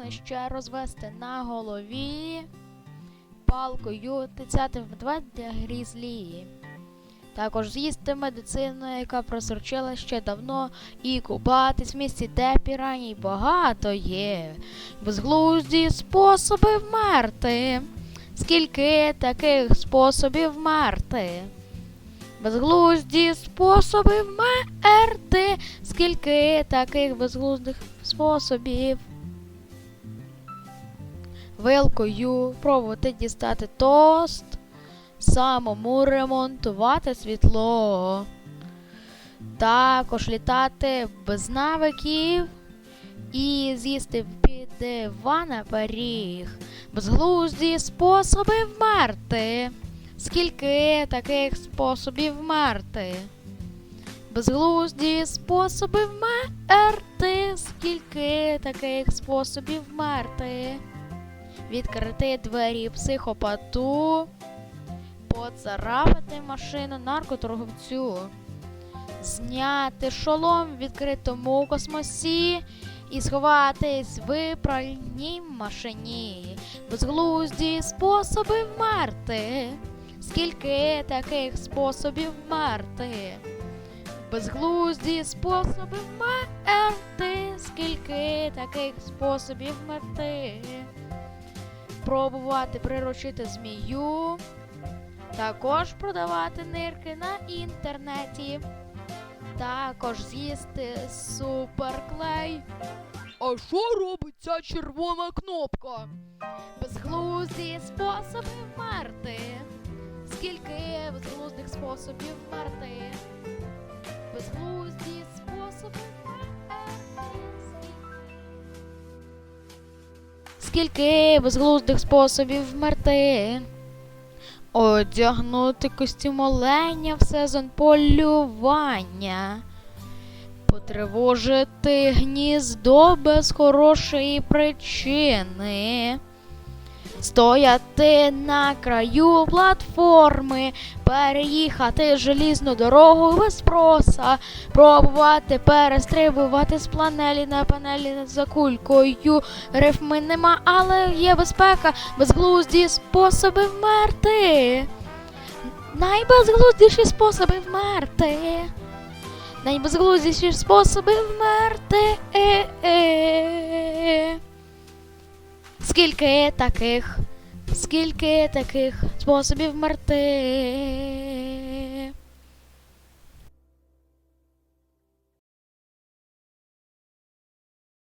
вогнище розвести на голові, палкою тицяти в два для грізлі. Також з'їсти медицину, яка просорчила ще давно, і купатись в місті, де піраній багато є. Безглузді способи вмерти. Скільки таких способів вмерти? Безглузді способи вмерти. Скільки таких безглуздих способів? Вилкою пробувати дістати тост, самому ремонтувати світло, також літати без навиків і з'їсти під дивана пиріг. Безглузді способи вмерти. Скільки таких способів вмерти? Безглузді способи вмерти. Скільки таких способів вмерти? Відкрити двері психопату, поцарапати машину наркоторговцю, зняти шолом в відкритому космосі і сховатись в пральній машині. Безглузді способи вмерти. Скільки таких способів вмерти? Безглузді способи вмерти. Скільки таких способів вмерти? Пробувати приручити змію. Також продавати нирки на інтернеті. Також з'їсти суперклей. А що робить ця червона кнопка? Безглузді способи вмерти. Скільки безглуздих способів вмерти? Безглузді способи Скільки безглуздих способів вмерти? Одягнути костюм оленя в сезон полювання. Потривожити гніздо без хорошої причини. Стояти на краю платформи, переїхати желізну дорогу без спроса, пробувати перестрибувати з панелі на панелі за кулькою. Рифми нема, але є безпека, безглузді способи вмерти. Найбезглуздіші способи вмерти. Найбезглуздіші способи вмерти. Скільки таких, скільки таких способів вмерти?